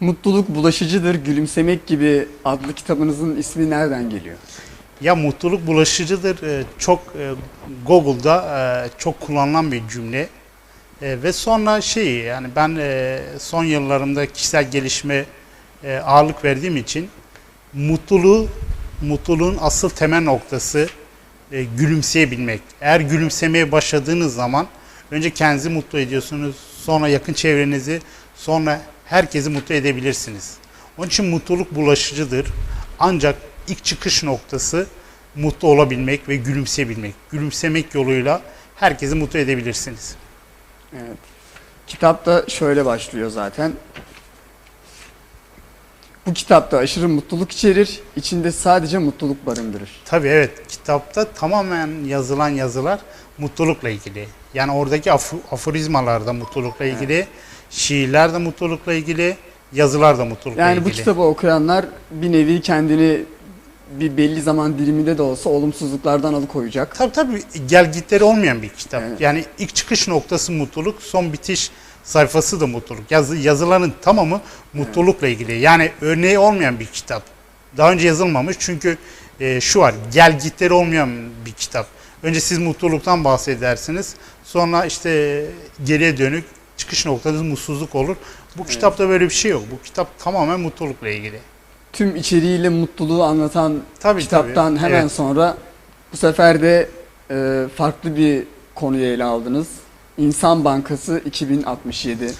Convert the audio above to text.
Mutluluk bulaşıcıdır, gülümsemek gibi adlı kitabınızın ismi nereden geliyor? Ya mutluluk bulaşıcıdır. Ee, Çok e, Google'da e, çok kullanılan bir cümle. E, Ve sonra şey yani ben e, son yıllarımda kişisel gelişme e, ağırlık verdiğim için mutluluğu mutluluğun asıl temel noktası e, gülümseyebilmek. Eğer gülümsemeye başladığınız zaman önce kendinizi mutlu ediyorsunuz, sonra yakın çevrenizi, sonra herkesi mutlu edebilirsiniz. Onun için mutluluk bulaşıcıdır. Ancak ilk çıkış noktası mutlu olabilmek ve gülümseyebilmek. Gülümsemek yoluyla herkesi mutlu edebilirsiniz. Evet. Kitap da şöyle başlıyor zaten. Bu kitapta aşırı mutluluk içerir, içinde sadece mutluluk barındırır. Tabii evet kitapta tamamen yazılan yazılar mutlulukla ilgili. Yani oradaki af- aforizmalar da mutlulukla ilgili, şiirler de mutlulukla ilgili, yazılar da mutlulukla Yani ilgili. bu kitabı okuyanlar bir nevi kendini bir belli zaman diliminde de olsa olumsuzluklardan alıkoyacak. Tabii tabii gel gitleri olmayan bir kitap. Evet. Yani ilk çıkış noktası mutluluk, son bitiş sayfası da mutluluk. Yazı, yazıların tamamı mutlulukla ilgili. Yani örneği olmayan bir kitap. Daha önce yazılmamış çünkü e, şu var gel gitleri olmayan bir kitap. Önce siz mutluluktan bahsedersiniz. Sonra işte geriye dönük çıkış noktanız mutsuzluk olur. Bu kitapta böyle bir şey yok. Bu kitap tamamen mutlulukla ilgili. Tüm içeriğiyle mutluluğu anlatan Tabii, kitaptan tabii. hemen Evet. sonra bu sefer de e, farklı bir konuyu ele aldınız. İnsan Bankası 2067.